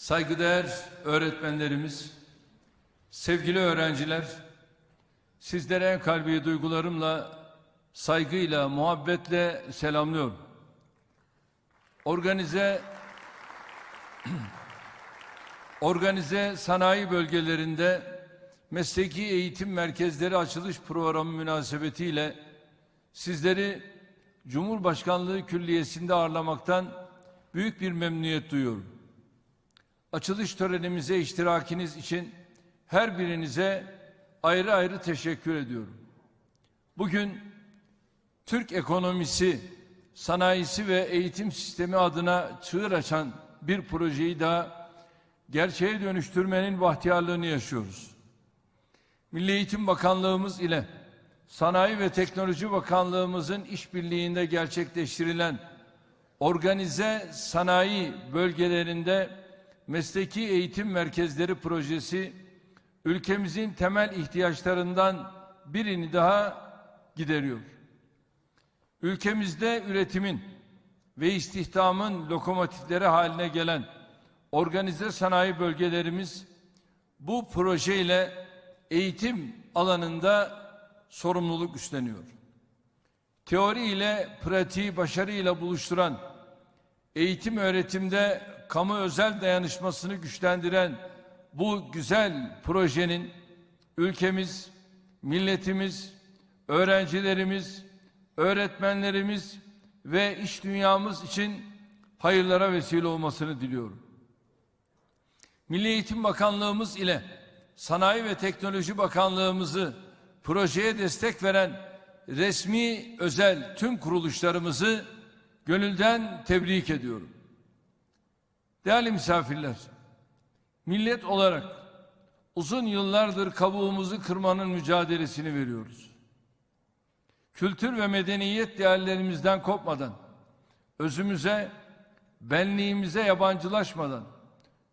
Saygıdeğer öğretmenlerimiz, sevgili öğrenciler, sizlere en kalbi duygularımla, saygıyla, muhabbetle selamlıyorum. Organize Organize sanayi bölgelerinde mesleki eğitim merkezleri açılış programı münasebetiyle sizleri Cumhurbaşkanlığı Külliyesi'nde ağırlamaktan büyük bir memnuniyet duyuyorum. Açılış törenimize iştirakiniz için her birinize ayrı ayrı teşekkür ediyorum. Bugün Türk ekonomisi, sanayisi ve eğitim sistemi adına çığır açan bir projeyi daha gerçeğe dönüştürmenin bahtiyarlığını yaşıyoruz. Milli Eğitim Bakanlığımız ile Sanayi ve Teknoloji Bakanlığımızın işbirliğinde gerçekleştirilen organize sanayi bölgelerinde mesleki eğitim merkezleri projesi ülkemizin temel ihtiyaçlarından birini daha gideriyor. Ülkemizde üretimin ve istihdamın lokomotifleri haline gelen organize sanayi bölgelerimiz bu projeyle eğitim alanında sorumluluk üstleniyor. Teori ile pratiği başarıyla buluşturan, eğitim öğretimde kamu özel dayanışmasını güçlendiren bu güzel projenin ülkemiz, milletimiz, öğrencilerimiz, öğretmenlerimiz ve iş dünyamız için hayırlara vesile olmasını diliyorum. Milli Eğitim Bakanlığımız ile Sanayi ve Teknoloji Bakanlığımızı projeye destek veren resmi özel tüm kuruluşlarımızı gönülden tebrik ediyorum. Değerli misafirler, millet olarak uzun yıllardır kabuğumuzu kırmanın mücadelesini veriyoruz. Kültür ve medeniyet değerlerimizden kopmadan, özümüze, benliğimize yabancılaşmadan,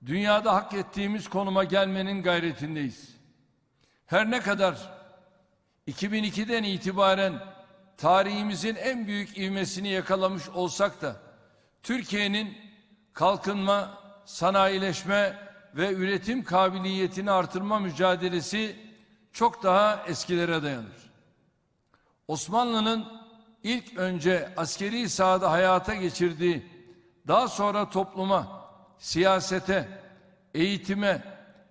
dünyada hak ettiğimiz konuma gelmenin gayretindeyiz. Her ne kadar 2002'den itibaren tarihimizin en büyük ivmesini yakalamış olsak da Türkiye'nin kalkınma, sanayileşme ve üretim kabiliyetini artırma mücadelesi çok daha eskilere dayanır. Osmanlı'nın ilk önce askeri sahada hayata geçirdiği, daha sonra topluma, siyasete, eğitime,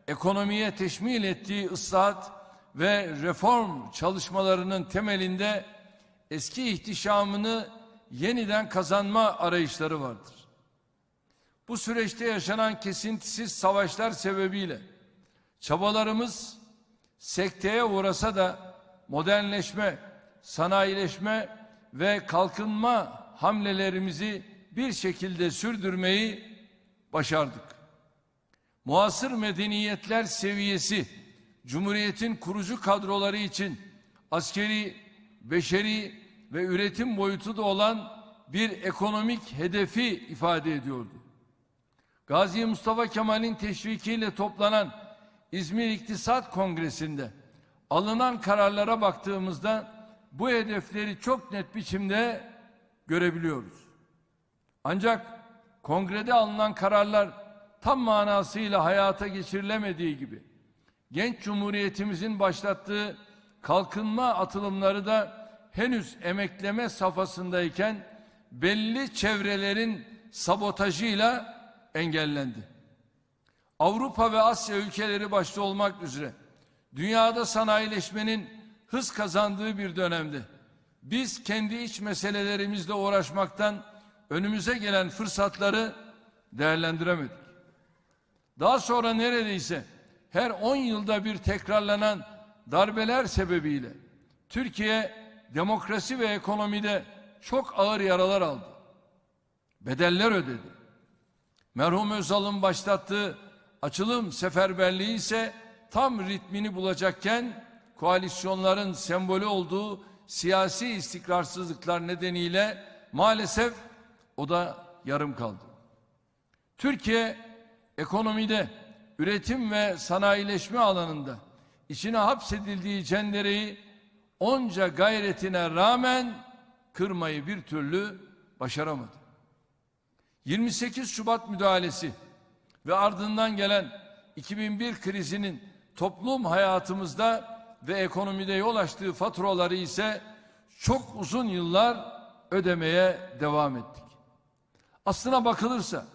ekonomiye teşmil ettiği ıslahat ve reform çalışmalarının temelinde eski ihtişamını yeniden kazanma arayışları vardır. Bu süreçte yaşanan kesintisiz savaşlar sebebiyle çabalarımız sekteye uğrasa da modernleşme, sanayileşme ve kalkınma hamlelerimizi bir şekilde sürdürmeyi başardık. Muasır medeniyetler seviyesi Cumhuriyetin kurucu kadroları için askeri, beşeri ve üretim boyutu da olan bir ekonomik hedefi ifade ediyordu. Gazi Mustafa Kemal'in teşvikiyle toplanan İzmir İktisat Kongresi'nde alınan kararlara baktığımızda bu hedefleri çok net biçimde görebiliyoruz. Ancak kongrede alınan kararlar tam manasıyla hayata geçirilemediği gibi genç cumhuriyetimizin başlattığı kalkınma atılımları da henüz emekleme safhasındayken belli çevrelerin sabotajıyla engellendi. Avrupa ve Asya ülkeleri başta olmak üzere dünyada sanayileşmenin hız kazandığı bir dönemde biz kendi iç meselelerimizle uğraşmaktan önümüze gelen fırsatları değerlendiremedik. Daha sonra neredeyse her 10 yılda bir tekrarlanan darbeler sebebiyle Türkiye demokrasi ve ekonomide çok ağır yaralar aldı. Bedeller ödedi. Merhum Özal'ın başlattığı açılım seferberliği ise tam ritmini bulacakken koalisyonların sembolü olduğu siyasi istikrarsızlıklar nedeniyle maalesef o da yarım kaldı. Türkiye ekonomide, üretim ve sanayileşme alanında içine hapsedildiği cendereyi onca gayretine rağmen kırmayı bir türlü başaramadı. 28 Şubat müdahalesi ve ardından gelen 2001 krizinin toplum hayatımızda ve ekonomide yol açtığı faturaları ise çok uzun yıllar ödemeye devam ettik. Aslına bakılırsa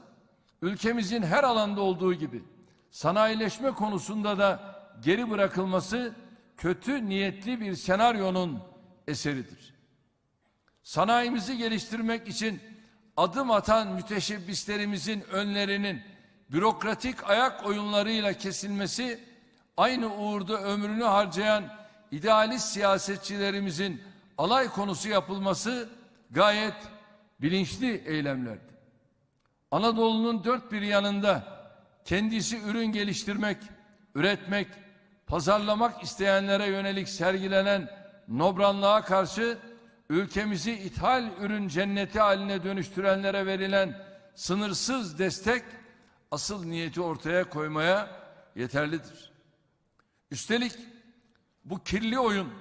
ülkemizin her alanda olduğu gibi sanayileşme konusunda da geri bırakılması kötü niyetli bir senaryonun eseridir. Sanayimizi geliştirmek için adım atan müteşebbislerimizin önlerinin bürokratik ayak oyunlarıyla kesilmesi aynı uğurda ömrünü harcayan idealist siyasetçilerimizin alay konusu yapılması gayet bilinçli eylemlerdi. Anadolu'nun dört bir yanında kendisi ürün geliştirmek, üretmek, pazarlamak isteyenlere yönelik sergilenen nobranlığa karşı ülkemizi ithal ürün cenneti haline dönüştürenlere verilen sınırsız destek asıl niyeti ortaya koymaya yeterlidir. Üstelik bu kirli oyun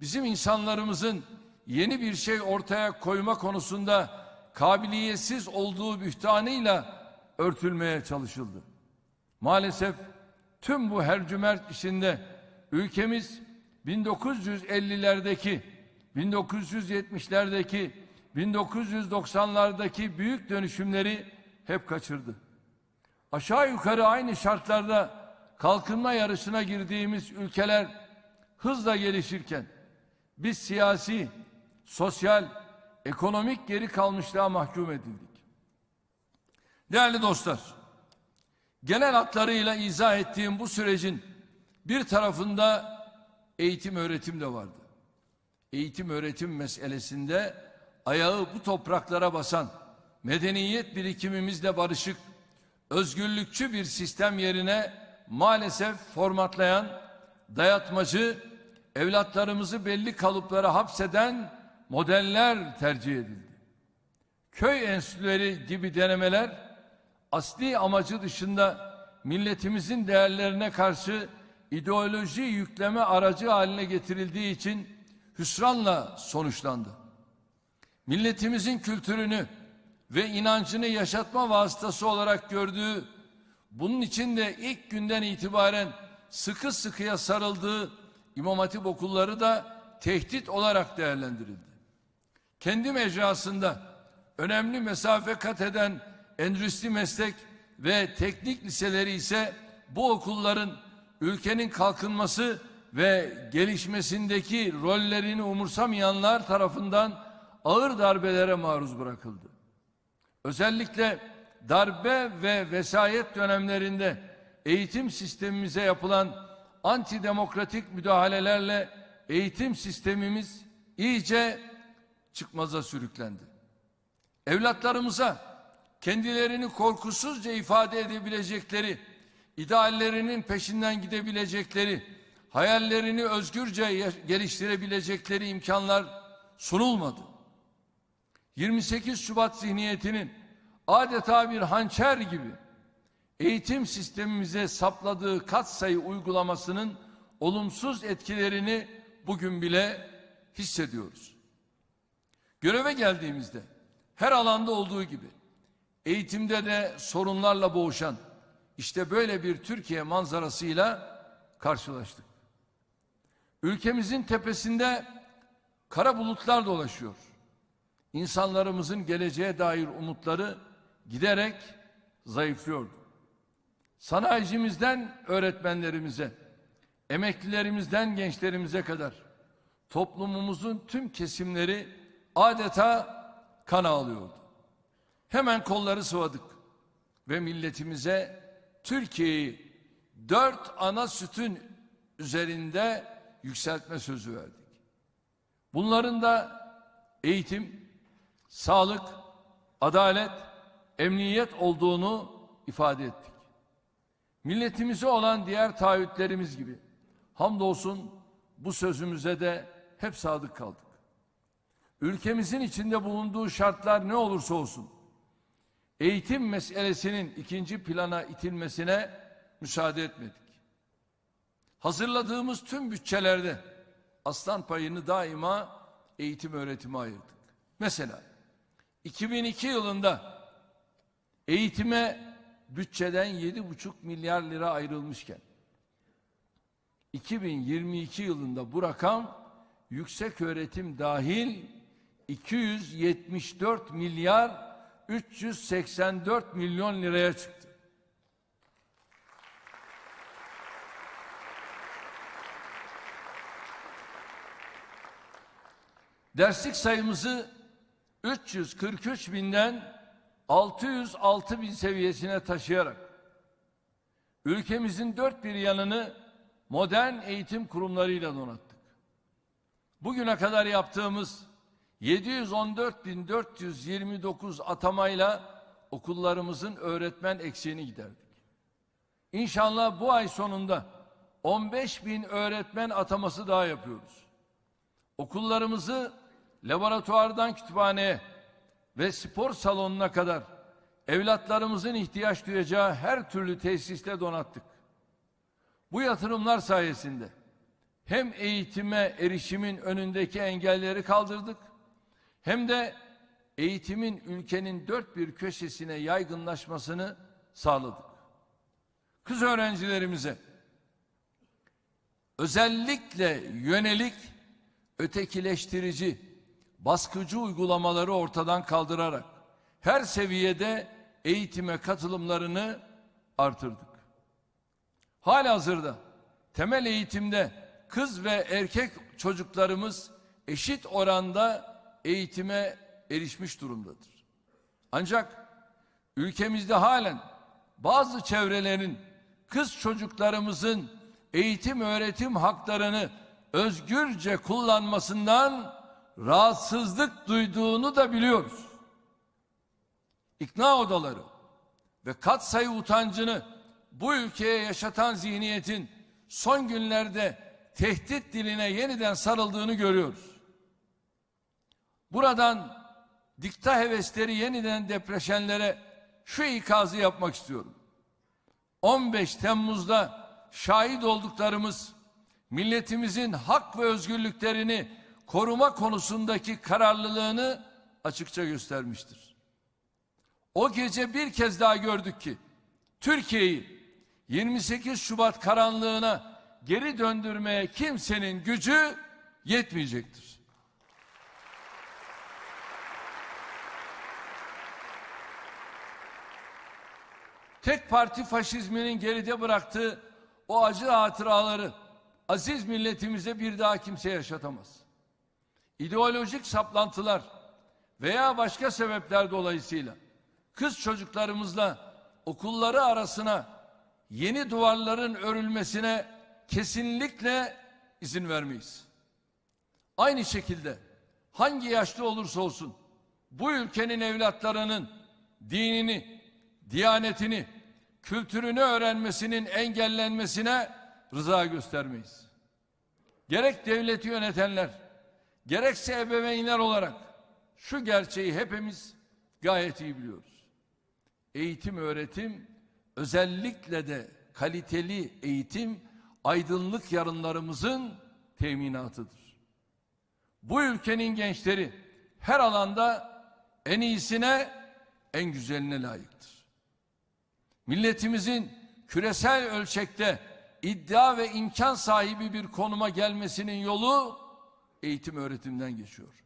bizim insanlarımızın yeni bir şey ortaya koyma konusunda kabiliyetsiz olduğu bühtanıyla örtülmeye çalışıldı. Maalesef tüm bu hercümerç işinde ülkemiz 1950'lerdeki, 1970'lerdeki, 1990'lardaki büyük dönüşümleri hep kaçırdı. Aşağı yukarı aynı şartlarda kalkınma yarışına girdiğimiz ülkeler hızla gelişirken biz siyasi, sosyal, ekonomik geri kalmışlığa mahkum edildik. Değerli dostlar, genel hatlarıyla izah ettiğim bu sürecin bir tarafında eğitim öğretim de vardı. Eğitim öğretim meselesinde ayağı bu topraklara basan, medeniyet birikimimizle barışık, özgürlükçü bir sistem yerine maalesef formatlayan, dayatmacı, evlatlarımızı belli kalıplara hapseden modeller tercih edildi. Köy enstitüleri gibi denemeler asli amacı dışında milletimizin değerlerine karşı ideoloji yükleme aracı haline getirildiği için hüsranla sonuçlandı. Milletimizin kültürünü ve inancını yaşatma vasıtası olarak gördüğü, bunun için de ilk günden itibaren sıkı sıkıya sarıldığı İmam Hatip okulları da tehdit olarak değerlendirildi. Kendi mecrasında önemli mesafe kat eden endüstri meslek ve teknik liseleri ise bu okulların ülkenin kalkınması ve gelişmesindeki rollerini umursamayanlar tarafından ağır darbelere maruz bırakıldı. Özellikle darbe ve vesayet dönemlerinde eğitim sistemimize yapılan antidemokratik müdahalelerle eğitim sistemimiz iyice çıkmaza sürüklendi. Evlatlarımıza kendilerini korkusuzca ifade edebilecekleri, ideallerinin peşinden gidebilecekleri, hayallerini özgürce geliştirebilecekleri imkanlar sunulmadı. 28 Şubat zihniyetinin adeta bir hançer gibi eğitim sistemimize sapladığı katsayı uygulamasının olumsuz etkilerini bugün bile hissediyoruz. Göreve geldiğimizde her alanda olduğu gibi eğitimde de sorunlarla boğuşan işte böyle bir Türkiye manzarasıyla karşılaştık. Ülkemizin tepesinde kara bulutlar dolaşıyor. İnsanlarımızın geleceğe dair umutları giderek zayıflıyordu. Sanayicimizden öğretmenlerimize, emeklilerimizden gençlerimize kadar toplumumuzun tüm kesimleri adeta kan ağlıyordu. Hemen kolları sıvadık ve milletimize Türkiye'yi dört ana sütün üzerinde yükseltme sözü verdik. Bunların da eğitim, sağlık, adalet, emniyet olduğunu ifade ettik. Milletimize olan diğer taahhütlerimiz gibi hamdolsun bu sözümüze de hep sadık kaldık. Ülkemizin içinde bulunduğu şartlar ne olursa olsun eğitim meselesinin ikinci plana itilmesine müsaade etmedik. Hazırladığımız tüm bütçelerde aslan payını daima eğitim öğretime ayırdık. Mesela 2002 yılında eğitime bütçeden 7,5 milyar lira ayrılmışken 2022 yılında bu rakam yüksek öğretim dahil 274 milyar 384 milyon liraya çıktı. Derslik sayımızı 343 binden 606 bin seviyesine taşıyarak ülkemizin dört bir yanını modern eğitim kurumlarıyla donattık. Bugüne kadar yaptığımız 714.429 atamayla okullarımızın öğretmen eksiğini giderdik. İnşallah bu ay sonunda 15 bin öğretmen ataması daha yapıyoruz. Okullarımızı laboratuvardan kütüphaneye ve spor salonuna kadar evlatlarımızın ihtiyaç duyacağı her türlü tesiste donattık. Bu yatırımlar sayesinde hem eğitime erişimin önündeki engelleri kaldırdık hem de eğitimin ülkenin dört bir köşesine yaygınlaşmasını sağladık. Kız öğrencilerimize özellikle yönelik ötekileştirici, baskıcı uygulamaları ortadan kaldırarak her seviyede eğitime katılımlarını artırdık. Halihazırda temel eğitimde kız ve erkek çocuklarımız eşit oranda eğitime erişmiş durumdadır. Ancak ülkemizde halen bazı çevrelerin kız çocuklarımızın eğitim öğretim haklarını özgürce kullanmasından rahatsızlık duyduğunu da biliyoruz. İkna odaları ve katsayı utancını bu ülkeye yaşatan zihniyetin son günlerde tehdit diline yeniden sarıldığını görüyoruz. Buradan dikta hevesleri yeniden depreşenlere şu ikazı yapmak istiyorum. 15 Temmuz'da şahit olduklarımız milletimizin hak ve özgürlüklerini koruma konusundaki kararlılığını açıkça göstermiştir. O gece bir kez daha gördük ki Türkiye'yi 28 Şubat karanlığına geri döndürmeye kimsenin gücü yetmeyecektir. Tek parti faşizminin geride bıraktığı o acı hatıraları aziz milletimize bir daha kimse yaşatamaz. İdeolojik saplantılar veya başka sebepler dolayısıyla kız çocuklarımızla okulları arasına yeni duvarların örülmesine kesinlikle izin vermeyiz. Aynı şekilde hangi yaşta olursa olsun bu ülkenin evlatlarının dinini, diyanetini, kültürünü öğrenmesinin engellenmesine rıza göstermeyiz. Gerek devleti yönetenler, gerekse ebeveynler olarak şu gerçeği hepimiz gayet iyi biliyoruz. Eğitim, öğretim, özellikle de kaliteli eğitim, aydınlık yarınlarımızın teminatıdır. Bu ülkenin gençleri her alanda en iyisine, en güzeline layıktır. Milletimizin küresel ölçekte iddia ve imkan sahibi bir konuma gelmesinin yolu eğitim öğretimden geçiyor.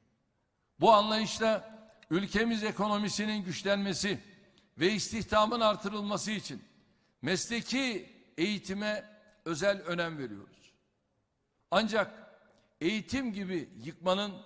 Bu anlayışla ülkemiz ekonomisinin güçlenmesi ve istihdamın artırılması için mesleki eğitime özel önem veriyoruz. Ancak eğitim gibi yıkmanın